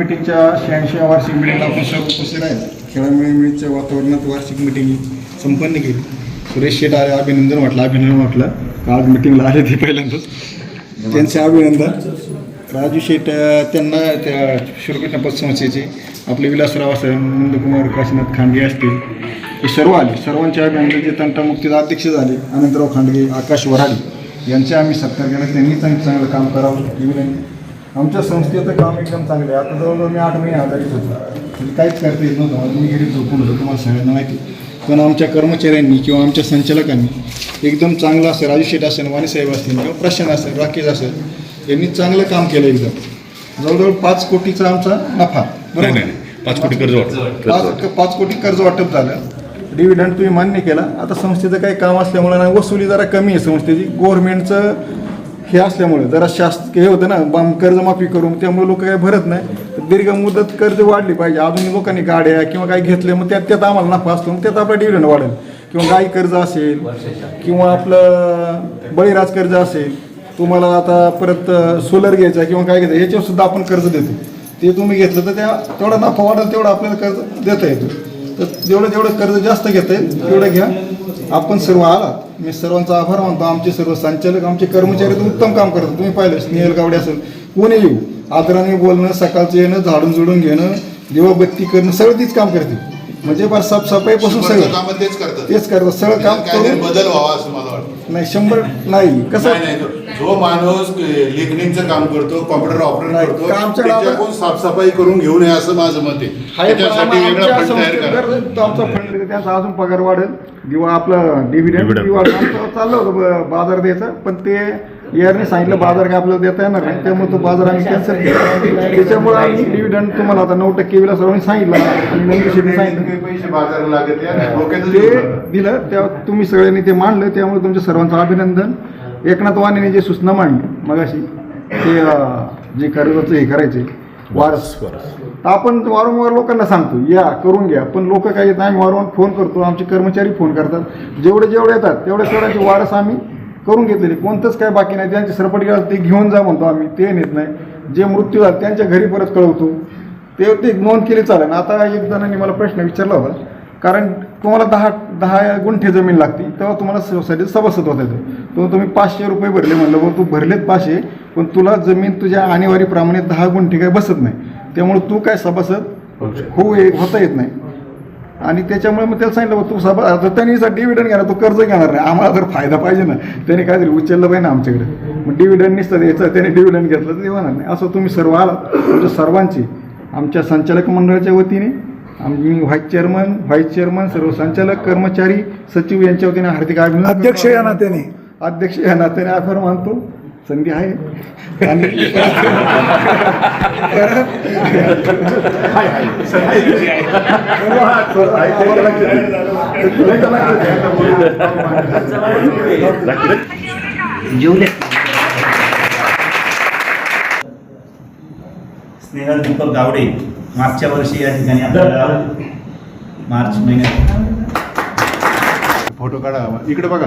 मिटिंगच्या शहाऐंशी वार्षिक मिटिंगला आपण सर्व उपस्थित आहेत. खेळामेळीच्या वातावरणात वार्षिक मिटिंग संपन्न केली. सुरेश शेट आले अभिनंदन म्हटलं अभिनंदन म्हटलं. आज मिटिंगला आले ते पहिल्यांदाच? त्यांचे अभिनंदन. राजू शेट त्यांना त्या शिरकुट पतसंस्थेचे आपले विलासराव असेल नंदकुमार काशीनाथ खांडगे असतील हे सर्व आले. सर्वांचे अभिनंदन. जे तंटामुक्तीचे अध्यक्ष झाले अनंतराव खांडगे आकाश वराडे यांचे आम्ही सत्कार केला. त्यांनी चांगलं चांगलं काम करावं ही विनंती. आमच्या संस्थेचं काम एकदम चांगलं आहे. आता जवळजवळ मी आठ महिने आजारीच होतो. म्हणजे काहीच करता येत नव्हतं. मला मी घरी झोपून होतो. तुम्हाला सगळ्यांना माहिती पण आमच्या कर्मचाऱ्यांनी किंवा आमच्या संचालकांनी एकदम चांगलं असेल राजू शेठ असेल वाणीसाहेब असतील किंवा प्रशांत असेल राकेश असेल यांनी चांगलं काम केलं एकदम. जवळजवळ पाच कोटीचा आमचा नफा. नाही. पाच कोटी कर्ज वाटतं पाच पाच कोटी कर्ज वाटप झालं. डिव्हिडंड तुम्ही मान्य केला. आता संस्थेचं काही काम असल्यामुळे ना वसुली जरा कमी आहे संस्थेची. गव्हर्नमेंटचं हे असल्यामुळे जरा शासकीय हे होतं ना बाम कर्जमाफी करून त्यामुळे लोक काही भरत नाही. तर दीर्घ मुदत कर्ज वाढली पाहिजे. अजून लोकांनी गाड्या किंवा काही घेतले मग त्यात त्यात आम्हाला नफा असतो मग त्यात आपला डिव्हिडंड वाढेल. किंवा गाई कर्ज असेल किंवा आपलं बळीराज कर्ज असेल तुम्हाला आता परत सोलर घ्यायचा आहे किंवा काय घ्यायचं याच्यावर सुद्धा आपण कर्ज देतो. ते तुम्ही घेतलं तर त्या तेवढा नफा वाढेल तेवढा आपल्याला कर्ज देता येतो. तर जेवढं जेवढं कर्ज जास्त घेता येईल तेवढं घ्या. आपण सर्व आलात. मी सर्वांचा आभार मानतो. आमचे सर्व संचालक आमचे कर्मचारी तर उत्तम काम करतात. तुम्ही पाहिलं स्नेहल गावडे असेल कोणी येऊ? आदराने बोलणं सकाळचं येणं झाडून झुडून घेणं देवाबत्ती करणं सगळं तीच काम करते म्हणजे फार साफसफाईपासून सगळं. काम तेच करतात. तेच करतात. सगळं काम काहीतरी करून बदल व्हावा असं मला वाटतं. नाही शंभर नाही कसं? नाही नाही जो माणूस लिखणीचं काम करतो कॉम्प्युटर ऑपरेट नाही, करतो कामच्या नावात- त्याच्याकडून साफसफाई करून घेऊन ये असं माझं मत आहे. हाय, त्याच्यासाठी वेगळा आमच्या फंड तयार संस्थेत करा. जर तो आमचा फंड देते, त्यांचा अजून पगार वाढेल. किंवा आपलं डिव्हिडंड Dividend. किंवा आमचं चाललं होतं ब- बाजार द्यायचा पण ते यारने सांगितलं बाजार काय आपल्याला देता येणार नाही. त्यामुळे तो बाजार आम्ही कॅन्सल केला. त्याच्यामुळे आम्ही डिव्हिडंड तुम्हाला आता नऊ टक्के विला सर्वांनी सांगितलं. आणि सांगितलं. लागत आहे, डोक्यातच ते. दिलं त्या तुम्ही सगळ्यांनी ते मांडलं. त्यामुळे तुमच्या सर्वांचं अभिनंदन. एकनाथ वाणीने जे सूचना मांडली मगाशी ते जे कर्जाचं हे करायचे वारस. आपण वारंवार लोकांना सांगतो या करून घ्या. पण लोक काय येत आम्ही वारंवार फोन करतो. आमचे कर्मचारी फोन करतात. जेवढे जेवढे येतात तेवढे सर्वांचे वारस आम्ही करून घेतलेले. कोणतंच काय बाकी नाही. त्यांचे सरपट गेला ते घेऊन जा म्हणतो आम्ही. ते नेत नाही. जे मृत्यू झाले त्यांच्या घरी परत कळवतो. ते ते नोंद केली चालेल. आता एक जणांनी मला प्रश्न विचारला होता. कारण तुम्हाला दहा दहा गुंठे जमीन लागते. तेव्हा तुम्हाला सोसायटीत सभासद होता येतो. तो तुम्ही पाचशे रुपये भरले म्हणलं. बघ तू भरलेत पाचशे पण तुला जमीन तुझ्या आणीवारीप्रमाणे दहा गुंठे काय बसत नाही. त्यामुळे तू काय सभासद होऊ होता येत नाही. आणि त्याच्यामुळे मग त्याला सांगितलं बघ तू सभा आता त्यांनी डिव्हिडंड घेणार तो कर्ज घेणार नाही. आम्हाला जर फायदा पाहिजे ना. त्याने काहीतरी उचललं पाहिजे ना आमच्याकडे. मग डिव्हिडंड निसतं द्यायचं त्याने डिव्हिडंड घेतलं तर ते होणार नाही. असं तुम्ही सर्व आला. तुमच्या सर्वांची. आमच्या संचालक मंडळाच्या वतीने आम्ही व्हाईस चेअरमन व्हाईस चेअरमन सर्व संचालक कर्मचारी सचिव यांच्या वतीने हार्दिक अभिनंदन अध्यक्ष या नात्याने. अध्यक्ष या नात्याने आभार मानतो. संधी आहे. आणि स्नेहल दीपक गावडे मागच्या वर्षी या ठिकाणी आपल्याला मार्च महिन्यात फोटो काढा इकडे बघा.